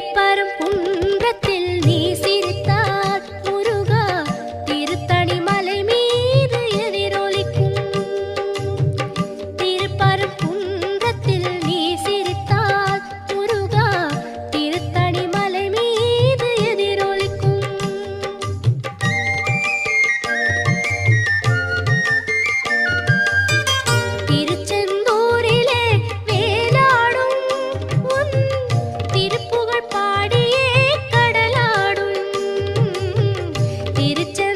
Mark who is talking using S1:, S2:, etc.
S1: திருப்பரம் குன்றத்தில் நீசி Trichy